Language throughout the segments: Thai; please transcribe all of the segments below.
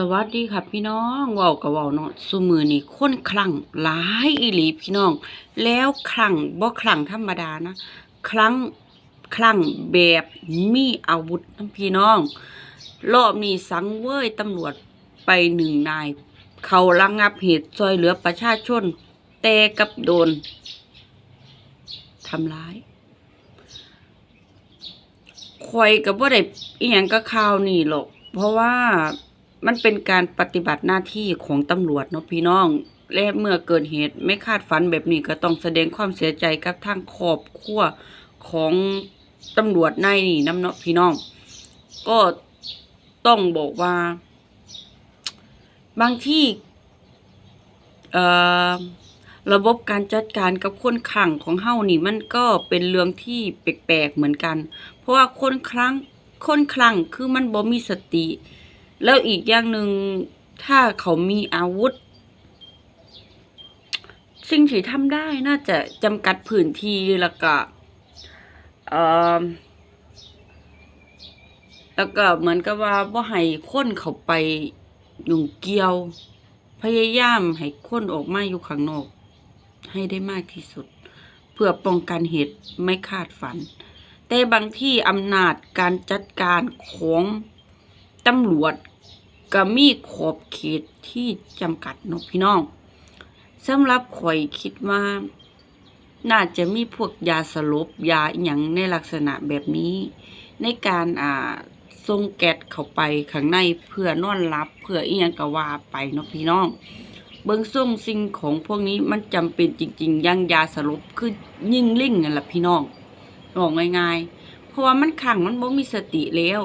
สวัสดีค่ะพี่น้องว้าวกับว้าเนาะซุมือนี่คนคลั่งหลายอีหลีพี่น้อง แล้วคลั่งบ่คลั่งธรรมดานะคลั่งคลั่งแบบมีอาวุธพี่น้อง รอบนี้สังเวยตำรวจไปหนึ่งนาย เขาระงงับเหตุช่วยเหลือประชาชน แต่กับโดนทำร้ายคอยกับว่าได้อีหยังก็ข่าวนี่หรอก เพราะว่า มันเป็นการปฏิบัติหน้าที่ของตำรวจเนาะพี่น้อง และเมื่อเกิดเหตุไม่คาดฝันแบบนี้ก็ต้องแสดงความเสียใจกับทางครอบครัวของตำรวจนายนี่น้ำเนาะพี่น้อง ก็ต้องบอกว่า บางที่ระบบการจัดการกับคนขังของเฮานี่มันก็เป็นเรื่องที่แปลกๆเหมือนกัน เพราะว่าคนคลั่งคนคลั่งคือมันบ่มีสติ แล้วอีกอย่างหนึ่งถ้าเขามีอาวุธ สิ่งที่ทำได้น่าจะจำกัดพื้นที่แล้วก็เออแล้วก็เหมือนกับว่าบ่ให้คนเขาไปยุ่งเกี่ยว พยายามให้คนออกมาอยู่ข้างนอก ให้ได้มากที่สุด เพื่อป้องกันเหตุไม่คาดฝัน แต่บางที่อำนาจการจัดการของ ตำรวจก็มีขอบเขตที่จำกัดเนาะพี่น้องสำหรับข่อยคิดว่า น่าจะมีพวกยาสลบยาอย่างในลักษณะแบบนี้ ในการอ่าส่งแก๊สเข้าไปข้างในเพื่อนอนหลับเพื่ออีหยังก็ว่าไปเนาะพี่น้อง เบิ่งส่งสิ่งของพวกนี้มันจำเป็นจริง ๆ ยังยาสลบคือยิ่งลิ่งนั่นแหละพี่น้องบอกง่ายๆ ราะว่ามันขังมันบ่มีสติแล้ว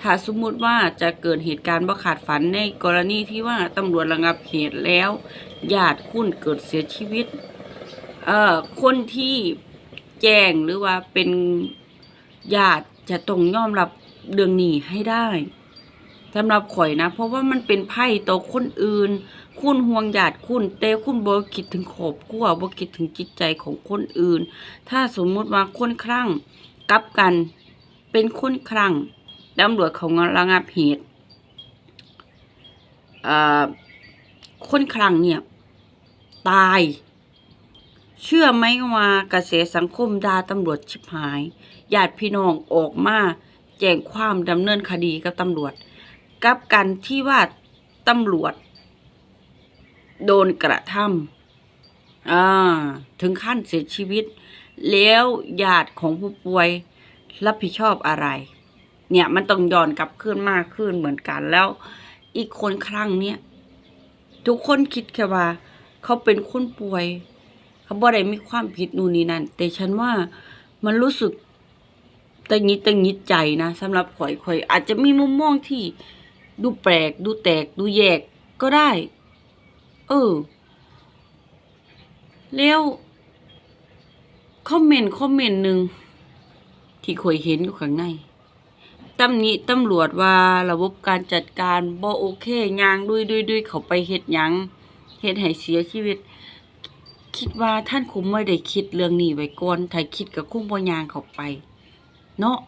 ถ้าสมมุติว่าจะเกิดเหตุการณ์บ่ขาดฝันในกรณีที่ว่าตำรวจระงับเหตุแล้วญาติคุณเกิดเสียชีวิต เอ่อคนที่แจ้งหรือว่าเป็นญาติจะต้องยอมรับเรื่องนี้ให้ได้สำหรับข่อยนะ เพราะว่ามันเป็นไพ่ต่อคนอื่น คุณห่วงญาติคุณแต่คุณบ่คิดถึงครอบครัวบ่คิดถึงจิตใจของคนอื่น ถ้าสมมุติว่าคนคลั่งกับกัน เป็นคนคลั่งตำรวจเขาระงับเหตุเอ่อคนคลั่งเนี่ย ตาย เชื่อไหมว่ากระแสสังคมด่าตำรวจชิบหายญาติพี่น้องออกมาแจ้งความดำเนินคดีกับตำรวจ กับกันที่ว่าตำรวจ โดนกระทำอ่าถึงขั้นเสียชีวิต แล้วญาติของผู้ป่วย รับผิดชอบอะไร เนี่ยมันต้องย้อนกลับขึ้นมากขึ้นเหมือนกันแล้ว อีกคนครั้งเนี่ยทุกคนคิดแค่ว่า เขาเป็นคนป่วย เขาบ่ได้มีความผิดนู่นนี่นั่นแต่ฉันว่ามันรู้สึกตังนิดตังนิดใจนะสำหรับข่อยข่อย อาจจะมีมุมมองที่ดูแปลก ดูแตก ดูแยกก็ได้ เออ แล้ว คอมเมนต์ คอมเมนต์หนึ่ง ที่ข่อยเห็นอยู่ข้างในตำหนิตำรวจว่าระบบการจัดการบ่โอเคยางด้วยด้วยด้วยเขาไปเฮ็ดหยังเฮ็ดให้เสียชีวิต คิดว่าท่านคงไม่ได้คิดเรื่องนี้ไว้ก่อนถ้าคิดก็คงบ่ยางเขาไป เนาะ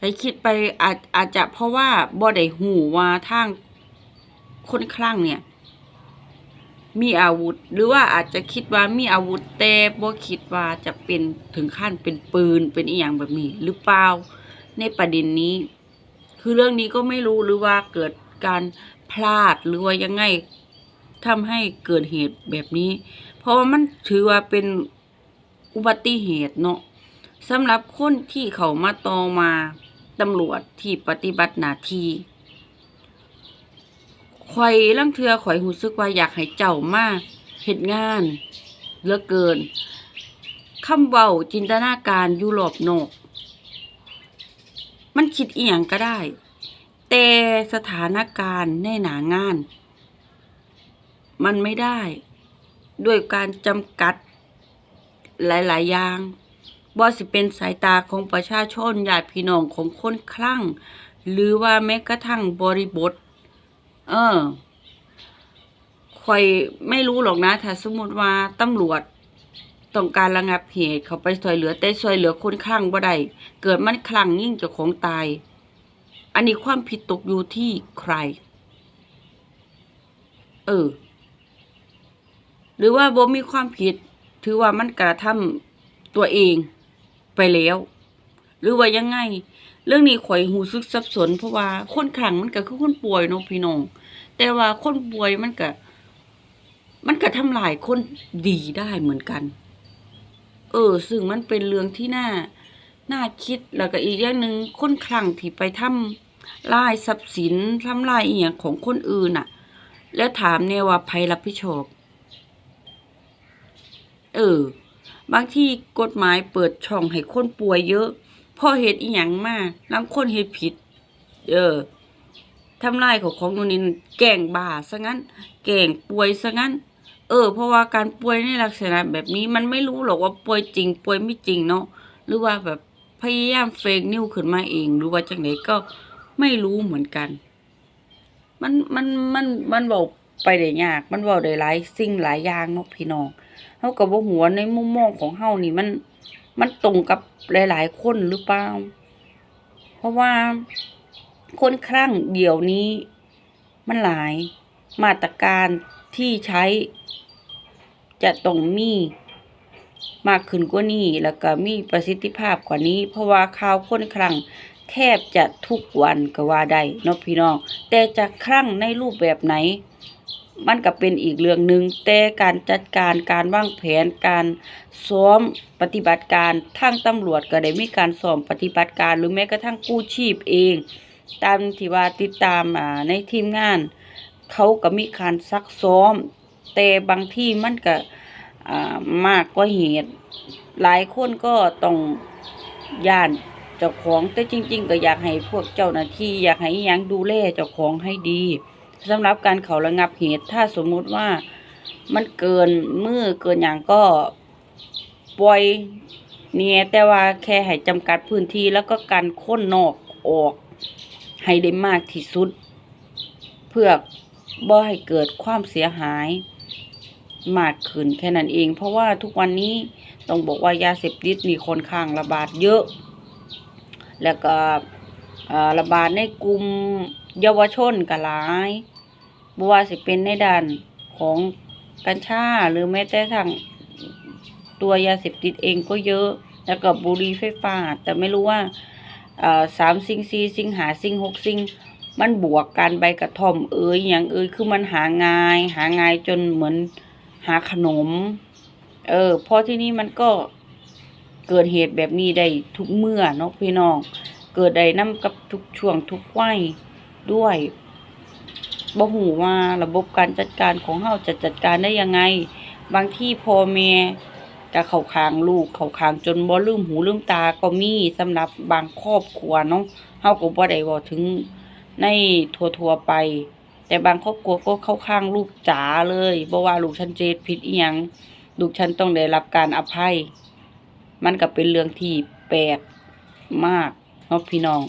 ถ้าคิดไปอาจอาจจะเพราะว่าบ่ได้หูว่าทางคนคลั่งเนี่ย มีอาวุธ หรือว่าอาจจะคิดว่ามีอาวุธแต่บ่คิดว่าจะเป็นถึงขั้นเป็นปืนเป็นอีหยังแบบนี้ หรือเปล่าในประเด็นนี้ คือเรื่องนี้ก็ไม่รู้หรือว่าเกิดการพลาดหรือว่ายังไงทำให้เกิดเหตุแบบนี้ เพราะว่ามันถือว่าเป็นอุบัติเหตุเนาะสำหรับคนที่เขามาตอมาตำรวจที่ปฏิบัติหน้าที่ ข่อยลังเทือข่อยหูซึกว่าอยากให้เจ้ามาเฮ็ดงานเหลือเกินคำเว้าจินตนาการยู่รอบนก มันคิดอีหยังก็ได้ แต่สถานการณ์ในหนางาน มันไม่ได้ ด้วยการจำกัดหลาย ๆ อย่างบ่สิเป็นสายตาของประชาชนญาติพี่น้องของคนคลั่ง หรือว่าแม้กระทั่งบริบท เออข่อยไม่รู้หรอกนะ ถ้าสมมติว่าตำรวจต้องการระงับเหตุเขาไปช่วยเหลือแต่ช่วยเหลือคนคลั่งบ่ได้เกิดมันคลั่งยิ่งเจ้าของตาย อันนี้ความผิดตกอยู่ที่ใคร เออ หรือว่าบ่มีความผิด ถือว่ามันกระทำตัวเองไปแล้ว หรือว่ายังไง เรื่องนี้ข่อยหูซึกสับสนเพราะว่าคนขังมันก็คือคนป่วยเนาะพี่น้อง แต่ว่าคนป่วยมันก็ มันก็ทำลายคนดีได้เหมือนกัน เออ ซึ่งมันเป็นเรื่องที่น่า น่าคิดแล้วก็อีกอย่างหนึ่งคนคลั่งที่ไปทำลายทรัพย์สินทำลายอีหยังของคนอื่นน่ะ แล้วถามเนี่ยว่าใครรับผิดชอบเออ บางที่กฎหมายเปิดช่องให้คนป่วยเยอะพอเหตุอีหยังมากลางคนเฮ็ดผิด เออ ทำลายของของนูนนี่นั่นแกล้งบ้าซะงั้น แกล้งป่วยซะงั้น เออ เพราะว่าการป่วยในลักษณะแบบนี้มันไม่รู้หรอกว่าป่วยจริงป่วยไม่จริงเนาะหรือว่าแบบพยายามเฟกนิวขึ้นมาเอง หรือว่าจังไดก็ไม่รู้เหมือนกัน มันมันมันมันบอกไปได้ยาก มันเว้าได้หลายสิ่งหลายอย่างเนาะพี่น้องเฮาก็บ่ฮู้ว่าในมุมมองของเฮานี่มันมันตรงกับหลาย ๆ คนหรือเปล่า เพราะว่า คนคลั่งเดี๋ยวนี้ มันหลาย มาตรการที่ใช้ จะต้องมีมากขึ้นกว่านี้แล้วก็มีประสิทธิภาพกว่านี้ เพราะว่าข่าวคนคลั่งแทบจะทุกวันก็ว่าได้เนาะพี่น้อง แต่จะคลั่งในรูปแบบไหน มันก็เป็นอีกเรื่องหนึ่งแต่การจัดการการวางแผนการซ้อมปฏิบัติการทางตำรวจก็ได้มีการซ้อมปฏิบัติการหรือแม้กระทั่งกู้ชีพเอง ตามที่ว่าติดตามอ่าในทีมงาน เขาก็มีการซักซ้อม แต่บางที่มันก็อ่ามากกว่าเหตุ หลายคนก็ต้องย่านเจ้าของแต่จริง ๆ ก็อยากให้พวกเจ้าหน้าที่อยากให้ยังดูแลเจ้าของให้ดีสำหรับการเขาระงับเหตุถ้าสมมุติว่ามันเกินมือเกินอย่างก็ปล่อยเนี่ยแต่ว่าแค่ให้จำกัดพื้นที่แล้วก็การค้นนอกออก ให้ได้มากที่สุด เพื่อบ่ให้เกิดความเสียหายมากขึ้นแค่นั้นเอง เพราะว่าทุกวันนี้ต้องบอกว่ายาเสพติดมีค่อนข้างระบาดเยอะ แล้วก็ระบาดในกลุ่มเยาวชนก็หลายบ่ว่าสิเป็นในด้านของกัญชาหรือแม้แต่ทางตัวยาเสพติดเองก็เยอะ แล้วก็บุหรี่ไฟฟ้า แต่ไม่รู้ว่า สามสิ่งสี่สิ่งหาสิ่งหกสิ่งมันบวกกันใบกระท่อมเอ้ยอย่างเอ้ยคือมันหาง่าย หาง่ายจนเหมือนหาขนม เออเพราะที่นี่มันก็เกิดเหตุแบบนี้ได้ทุกเมื่อเนาะพี่น้อง เกิดได้นํกับทุกช่วงทุกวัยด้วยบ่ฮู้ว่าระบบการจัดการของเฮาจะจัดการได้ยังไง บางที่พอแม่ ก็เขาข้างลูกเขาข้างจนบ่ลืมหูลืมตาก็มีสำหรับบางครอบครัวเนาะเฮาก็บ่ได้เว้าถึงในทั่วๆไป แต่บางครอบครัวก็เข้าข้างลูกจ๋าเลยบ่ว่าลูกฉันเจดผิดอีหยังลูกฉันต้องได้รับการอภัย มันก็เป็นเรื่องที่แปลกมากเนาะพี่น้อง